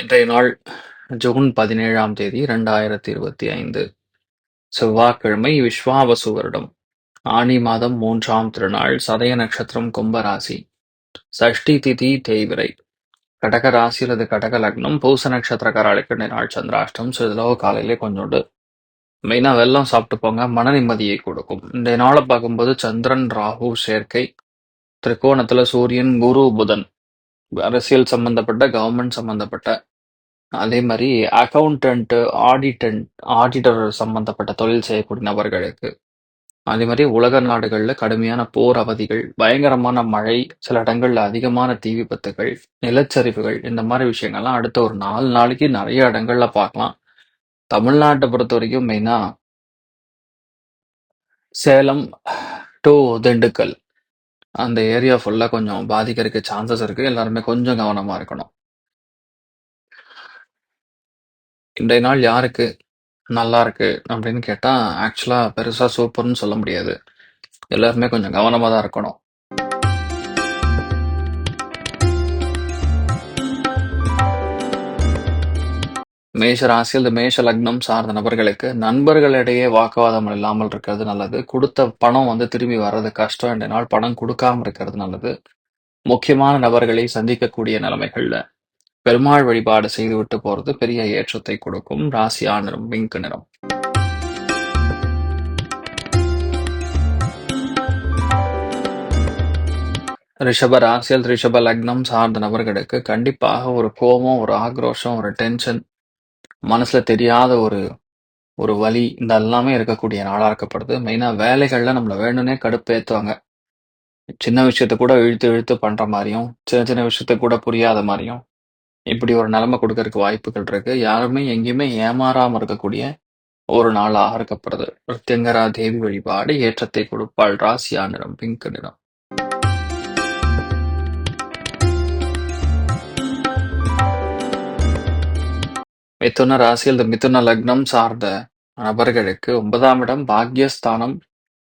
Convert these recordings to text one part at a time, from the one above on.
இன்றைய நாள் ஜூன் பதினேழாம் தேதி ரெண்டாயிரத்தி இருபத்தி ஐந்து. செவ்வாய்க்கிழமை விஸ்வாவசு வருடம். ஆனி மாதம் மூன்றாம் திருநாள் சதய நட்சத்திரம் கும்பராசி. சஷ்டி திதி தேய்விரை. கடக ராசி அல்லது கடக லக்னம் பூச நட்சத்திரக்காரர்களுக்கு நாள் சந்திராஷ்டம். சிறிதளவு காலையிலே கொஞ்சோண்டு மெயினாக வெள்ளம் சாப்பிட்டு போங்க மன நிம்மதியை கொடுக்கும். இந்த நாளை பார்க்கும்போது சந்திரன் ராகு சேர்க்கை. திரிகோணத்தில் சூரியன் குரு புதன். அரசியல் சம்பந்தப்பட்ட கவர்மெண்ட் சம்பந்தப்பட்ட அதே மாதிரி அக்கௌண்டன்ட்டு ஆடிட்டன்ட் ஆடிட்டர் சம்பந்தப்பட்ட தொழில் செய்யக்கூடிய நபர்களுக்கு. அதே மாதிரி உலக நாடுகள்ல கடுமையான போர் அவதிகள் பயங்கரமான மழை சில இடங்கள்ல அதிகமான தீ விபத்துகள் நிலச்சரிவுகள் இந்த மாதிரி விஷயங்கள்லாம் அடுத்த ஒரு நாலு நாளைக்கு நிறைய இடங்கள்ல பார்க்கலாம். தமிழ்நாட்டை பொறுத்த வரைக்கும் மெயினா சேலம் டு திண்டுக்கல். அந்த ஏரியா ஃபுல்லா கொஞ்சம் பாதிக்கிறதுக்கு சான்சஸ் இருக்கு. எல்லாருமே கொஞ்சம் கவனமா இருக்கணும். இன்றைய நாள் யாருக்கு நல்லா இருக்கு அப்படின்னு கேட்டா ஆக்சுவலா பெருசா சூப்பர்னு சொல்ல முடியாது. எல்லாருமே கொஞ்சம் கவனமா தான் இருக்கணும். மேஷ ராசி அல்லது மேஷ லக்னம் சார்ந்த நபர்களுக்கு நண்பர்களிடையே வாக்குவாதம் இல்லாமல் இருக்கிறது நல்லது. கொடுத்த பணம் வந்து திரும்பி வர்றது கஷ்டம். என்ற நாள் பணம் கொடுக்காம இருக்கிறது நல்லது. முக்கியமான நபர்களை சந்திக்கக்கூடிய நிலைமைகள்ல பெருமாள் வழிபாடு செய்துவிட்டு போறது பெரிய ஏற்றத்தை கொடுக்கும் ராசியா நிறம் பிங்க் நிறம். ரிஷப ராசியல் ரிஷப லக்னம் சார்ந்த நபர்களுக்கு கண்டிப்பாக ஒரு கோபம் ஒரு ஆக்ரோஷம் ஒரு டென்ஷன் மனசுல தெரியாத ஒரு ஒரு வலி இந்த எல்லாமே இருக்கக்கூடிய நாளா இருக்கப்படுது. மெயினா வேலைகள்ல நம்மள வேணும்னே கடுப்பேத்துவாங்க. சின்ன விஷயத்த கூட இழுத்து இழுத்து பண்ற மாதிரியும் சின்ன சின்ன விஷயத்த கூட புரியாத மாதிரியும் இப்படி ஒரு நிலைமை கொடுக்கறதுக்கு வாய்ப்புகள் இருக்கு. யாருமே எங்கேயுமே ஏமாறாம இருக்கக்கூடிய ஒரு நாளாக இருக்கப்படுது பிரத்யங்கரா தேவி வழிபாடு ஏற்றத்தை கொடுப்பாள் ராசியா நிறம் பிங்க் நிறம். மிதுன ராசி அல்லது மிதுன லக்னம் சார்ந்த நபர்களுக்கு ஒன்பதாம் இடம் பாக்யஸ்தானம்.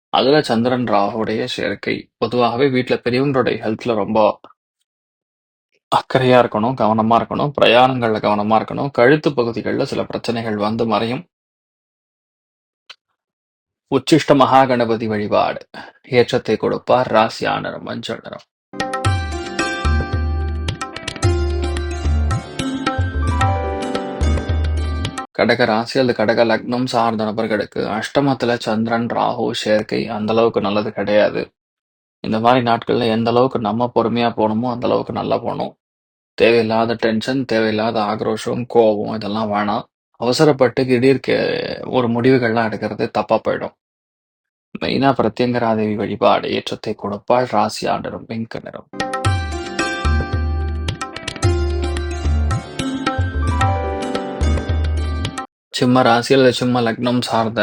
அதுல சந்திரன் ராகுடைய சேர்க்கை. பொதுவாகவே வீட்டுல பெரியவங்களுடைய ஹெல்த்ல ரொம்ப அக்கறையா இருக்கணும் கவனமா இருக்கணும் பிரயாணங்கள்ல கவனமா இருக்கணும் கழுத்து பகுதிகளில் சில பிரச்சனைகள் வந்து மறையும். உச்சிஷ்ட மகா கணபதி வழிபாடு. ஏற்றத்தை கொடுப்பார் ராசி நிறம் மஞ்சள் நிறம். கடக ராசி அல்லது கடக லக்னம் சார்ந்த நபர்களுக்கு அஷ்டமத்துல சந்திரன் ராகு சேர்க்கை அந்த அளவுக்கு நல்லது கிடையாது. இந்த மாதிரி நாட்கள்ல எந்த அளவுக்கு நம்ம பொறுமையா போகணுமோ அந்த அளவுக்கு நல்லா போகணும். தேவையில்லாத டென்ஷன் தேவையில்லாத ஆக்ரோஷம் கோபம் இதெல்லாம் வேணாம். அவசரப்பட்டு திடீர் கே ஒரு முடிவுகள்லாம் எடுக்கிறது தப்பா போயிடும். மெயினா பிரத்யங்கராதேவி வழிபாடு ஏற்றத்தை கொடுப்பாள் ராசி ஆண்டரும் பிங்க் நிறம். சிம்ம ராசி அல்லது சிம்ம லக்னம் சார்ந்த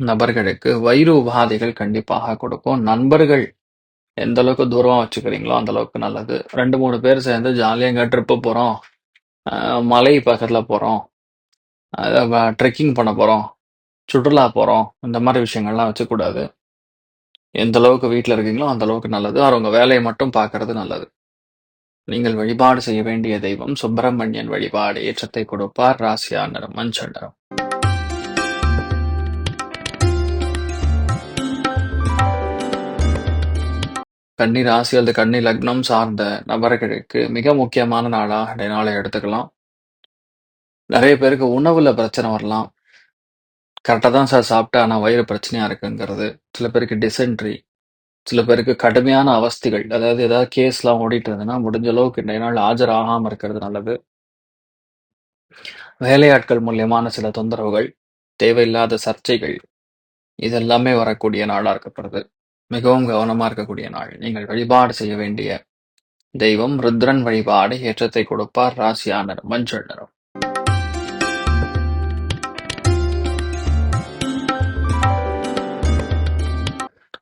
நபர்களுக்கு வயிறு உபாதைகள் கண்டிப்பாக கொடுக்கும். நண்பர்கள் எந்த அளவுக்கு தூரமா வச்சுக்கிறீங்களோ அந்த அளவுக்கு நல்லது. ரெண்டு மூணு பேர் சேர்ந்து ஜாலியாக எங்க ட்ரிப்பு போகிறோம் மலை பக்கத்தில் போகிறோம் ட்ரெக்கிங் பண்ண போகிறோம் சுற்றுலா போகிறோம் இந்த மாதிரி விஷயங்கள்லாம் வச்சுக்கூடாது. எந்த அளவுக்கு வீட்டில் இருக்கீங்களோ அந்த அளவுக்கு நல்லது. அவங்க வேலையை மட்டும் பார்க்கறது நல்லது. நீங்கள் வழிபாடு செய்ய வேண்டிய தெய்வம் சுப்பிரமணியன் வழிபாடு. ஏற்றத்தை கொடுப்பார் ராசியா நிறம் மஞ்சள் நிறம். கன்னி ராசி அல்லது கன்னி லக்னம் சார்ந்த நபர்களுக்கு மிக முக்கியமான நாளாக இந்த நாளை எடுத்துக்கலாம். நிறைய பேருக்கு உணவுல பிரச்சனை வரலாம். கரெக்டாக தான் சார் சாப்பிட்டேன். ஆனால் வயிறு பிரச்சனையாக இருக்குங்கிறது. சில பேருக்கு டிசென்ட்ரி. சில பேருக்கு கடுமையான அவஸ்திகள் அதாவது ஏதாவது கேஸ்லாம் ஓடிட்டு இருந்ததுன்னா, முடிஞ்ச அளவுக்கு இன்றைய நாள் ஆகாமல் இருக்கிறது நல்லது. வேலையாட்கள் மூலியமான சில தொந்தரவுகள், தேவையில்லாத சர்ச்சைகள், இதெல்லாமே வரக்கூடிய நாளாக இருக்கப்படுது. மிகவும் கவனமா இருக்கக்கூடிய நாள். நீங்கள் வழிபாடு செய்ய வேண்டிய தெய்வம் ருத்ரன் வழிபாடு ஏற்றத்தை கொடுப்பார். ராசியா நிறம் மஞ்சள் நிறம்.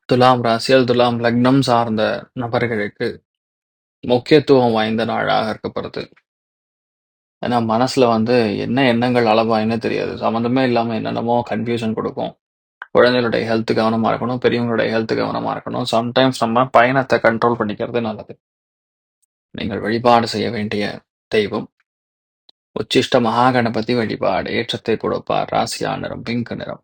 துலாம் ராசியில் துலாம் லக்னம் சார்ந்த நபர்களுக்கு முக்கியத்துவம் வாய்ந்த நாளாக இருக்கப்படுது. ஏன்னா மனசுல வந்து என்ன எண்ணங்கள் அளவாயின்னு தெரியாது. சம்மந்தமே இல்லாம என்னென்னமோ கன்ஃப்யூஷன் கொடுக்கும். குழந்தைகளுடைய ஹெல்த் கவனமா இருக்கணும். பெரியவங்களுடைய ஹெல்த் கவனமா இருக்கணும். சம்டைம்ஸ் நம்ம பயணத்தை கண்ட்ரோல் பண்ணிக்கிறது நல்லது. நீங்கள் வழிபாடு செய்ய வேண்டிய தெய்வம் உச்சிஷ்ட மகாகணபதி வழிபாடு ஏற்றத்தை கொடுப்பார். ராசியா நிறம் பிங்க் நிறம்.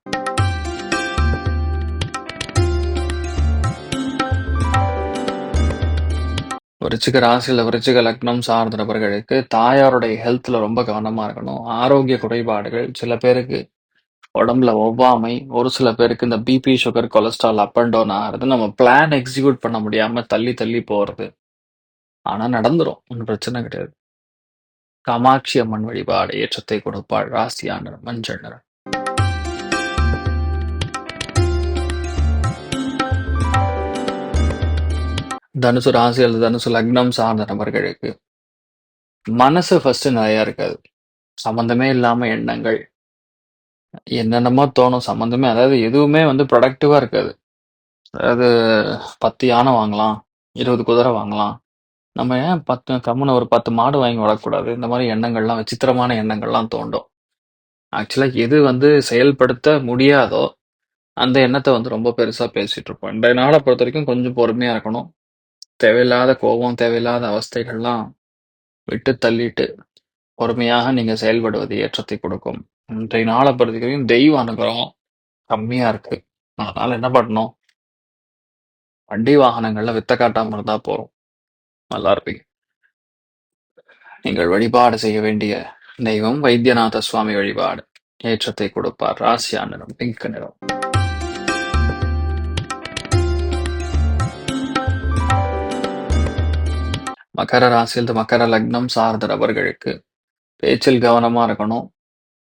விருச்சிக ராசியில விருச்சிக லக்னம் சார்ந்த நபர்களுக்கு தாயாருடைய ஹெல்த்ல ரொம்ப கவனமா இருக்கணும். ஆரோக்கிய குறைபாடுகள் சில பேருக்கு உடம்புல ஒவ்வாமை, ஒரு சில பேருக்கு இந்த BP, sugar, cholesterol up and down ஆகிறது நம்ம பிளான் எக்ஸிக்யூட் பண்ண முடியாம தள்ளி தள்ளி போறது. ஆனா நடந்துரும். ஒன்றும் பிரச்சனை கிடையாது. காமாட்சி அம்மன் வழிபாடு ஏற்றத்தை கொடுப்பாள். ராசியான மஞ்சள் நிறம். தனுசு ராசி அல்லது தனுசு லக்னம் சார்ந்த நபர்களுக்கு மனசு ஃபர்ஸ்ட் நிறைய இருக்காது. சம்மந்தமே இல்லாம எண்ணங்கள். என்னென்னமோ தோணும். சம்மந்தமே அதாவது எதுவுமே வந்து ப்ரொடக்டிவாக இருக்காது. அதாவது 10 யானை வாங்கலாம். 20 குதிரை வாங்கலாம். நம்ம ஏன் 10 கம்முனு ஒரு 10 மாடு வாங்கி வளர்க்கக்கூடாது? இந்த மாதிரி எண்ணங்கள்லாம் விசித்திரமான எண்ணங்கள்லாம் தோண்டும். ஆக்சுவலாக எது வந்து செயல்படுத்த முடியாதோ, அந்த எண்ணத்தை வந்து ரொம்ப பெருசாக பேசிகிட்டு இருப்போம். நாடை பொறுத்த வரைக்கும் கொஞ்சம் பொறுமையாக இருக்கணும். தேவையில்லாத கோபம், தேவையில்லாத அவஸ்தைகள்லாம் விட்டு தள்ளிட்டு, பொறுமையாக நீங்க செயல்படுவது ஏற்றத்தை கொடுக்கும். இன்றைய நாள பொறுத்தவரைக்கும் தெய்வ அனுகிரகம் கம்மியா இருக்கு. அதனால என்ன பண்ணணும்? வண்டி வாகனங்கள்ல வித்த காட்டாம இருந்தா போதும். நல்லா இருப்பீங்க. நீங்கள் வழிபாடு செய்ய வேண்டிய தெய்வம் வைத்தியநாத சுவாமி வழிபாடு ஏற்றத்தை கொடுப்பார். ராசியா நிறம் பிங்க் நிறம். மகர ராசியில் மகர லக்னம் சார்ந்த நபர்களுக்கு பேச்சில் கவனமா இருக்கணும்.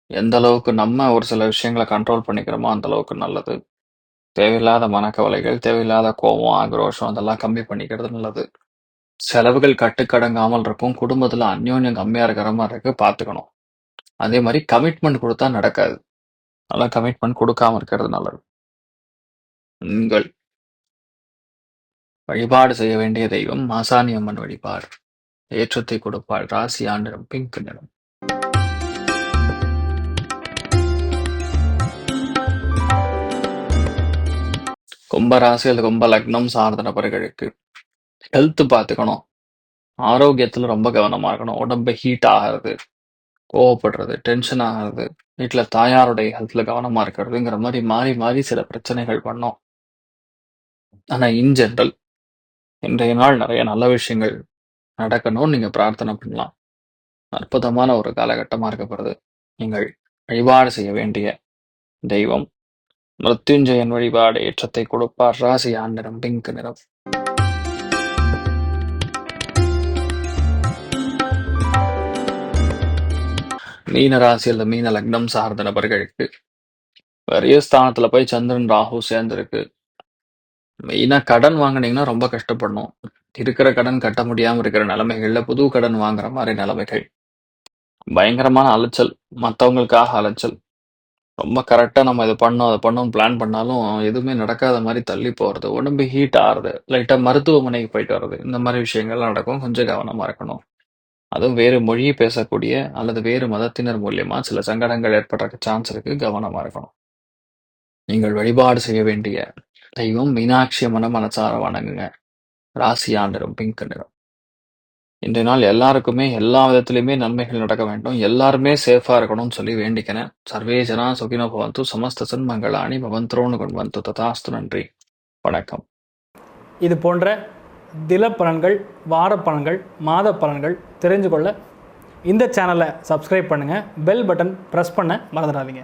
எந்த அளவுக்கு நம்ம ஒரு சில விஷயங்கள கண்ட்ரோல் பண்ணிக்கிறோமோ, அந்த அளவுக்கு நல்லது. தேவையில்லாத மனக்கவலைகள், தேவையில்லாத கோவம், ஆக்ரோஷம் அதெல்லாம் கம்மி பண்ணிக்கிறது நல்லது. செலவுகள் கட்டுக்கடங்காமல் இருக்கும். குடும்பத்துல அந்யோன்யம் கம்மியா இருக்கிற மாரி இருக்கு. பார்த்துக்கணும். அதே மாரி கமிட்மெண்ட் குடுத்தா நடக்காது. அதனால கமிட்மெண்ட் குடுக்காம இருக்கிறது நல்லது. உங்கள் வழிபாடு செய்ய வேண்டிய தெய்வம் மாசாணி அம்மன் வழிபாடு. ஏற்றத்தை கொடுப்பாள். ராசியா நிறம் பிங்க் நிறம். கும்ப ராசி அல்லது கும்ப லக்னம் சார்ந்த நபர்களுக்கு ஹெல்த் பார்த்துக்கணும். ஆரோக்கியத்தில் ரொம்ப கவனமாக இருக்கணும். உடம்பு ஹீட் ஆகுறது, கோவப்படுறது, டென்ஷன் ஆகுறது, வீட்டில் தாயாருடைய ஹெல்த்தில் கவனமாக இருக்கிறதுங்கிற மாதிரி மாறி மாறி சில பிரச்சனைகள் பண்ணும். ஆனால் இன் ஜென்ரல் இன்றைய நாள் நிறைய நல்ல விஷயங்கள் நடக்கணும்னு நீங்கள் பிரார்த்தனை பண்ணலாம். அற்புதமான ஒரு காலகட்டமாக இருக்கப்படுது. நீங்கள் வழிபாடு செய்ய வேண்டிய தெய்வம் மிருத்யுஞ்சயன் வழிபாடு ஏற்றத்தை கொடுப்பார். ராசி நிறம் பிங்க் நிறம். மீன ராசி அல்லது மீன லக்னம் சார்ந்த நபர்களுக்கு பெரிய ஸ்தானத்துல போய் சந்திரன், ராகு சேர்ந்திருக்கு. மெயினா கடன் வாங்குனீங்கன்னா ரொம்ப கஷ்டப்படணும். இருக்கிற கடன் கட்ட முடியாம இருக்கிற நிலைமைகள்ல புது கடன் வாங்குற மாதிரி நிலைமைகள். பயங்கரமான அலைச்சல். மத்தவங்களுக்காக அலைச்சல். ரொம்ப கரெக்ட்டா நம்ம இத பண்ணோம் அத பண்ணணும்னு பிளான் பண்ணாலும் எதுவுமே நடக்காத மாரி தள்ளி போறது. உடம்பு ஹீட் ஆகுறது. லைட்டா மருத்துவமனைக்கு போயிட்டு வர்றது. இந்த மாரி விஷயங்கள்லாம் நடக்கும். கொஞ்சம் கவனமா இருக்கணும். அதுவும் வேறு மொழி பேசக்கூடிய அல்லது வேறு மதத்தினர் மூலியமா சில சங்கடங்கள் ஏற்படுறதுக்கு சான்ஸ் இருக்கு. கவனமா இருக்கணும். நீங்கள் வழிபாடு செய்ய வேண்டிய தெய்வம் மீனாட்சி மன மனசார வணங்குங்க. ராசி நிறம் பிங்க் நிறம். இன்றைய நாள் எல்லாருக்குமே எல்லா விதத்திலையுமே நன்மைகள் நடக்க வேண்டும். எல்லாருமே சேஃபா இருக்கணும்னு சொல்லி வேண்டிக்கிறேன். சர்வே ஜனா சுகினோ பவந்து சமஸ்த சன்மங்களானி பவந்தோன்னு கொண்டு வந்து ததாஸ்து நன்றி. வணக்கம். இது போன்ற தில பலன்கள் வார பலன்கள் மாத பலன்கள் தெரிஞ்சு கொள்ள இந்த சேனலை சப்ஸ்கிரைப் பண்ணுங்கள் பெல் பட்டன் ப்ரெஸ் பண்ண மறந்துடாதீங்க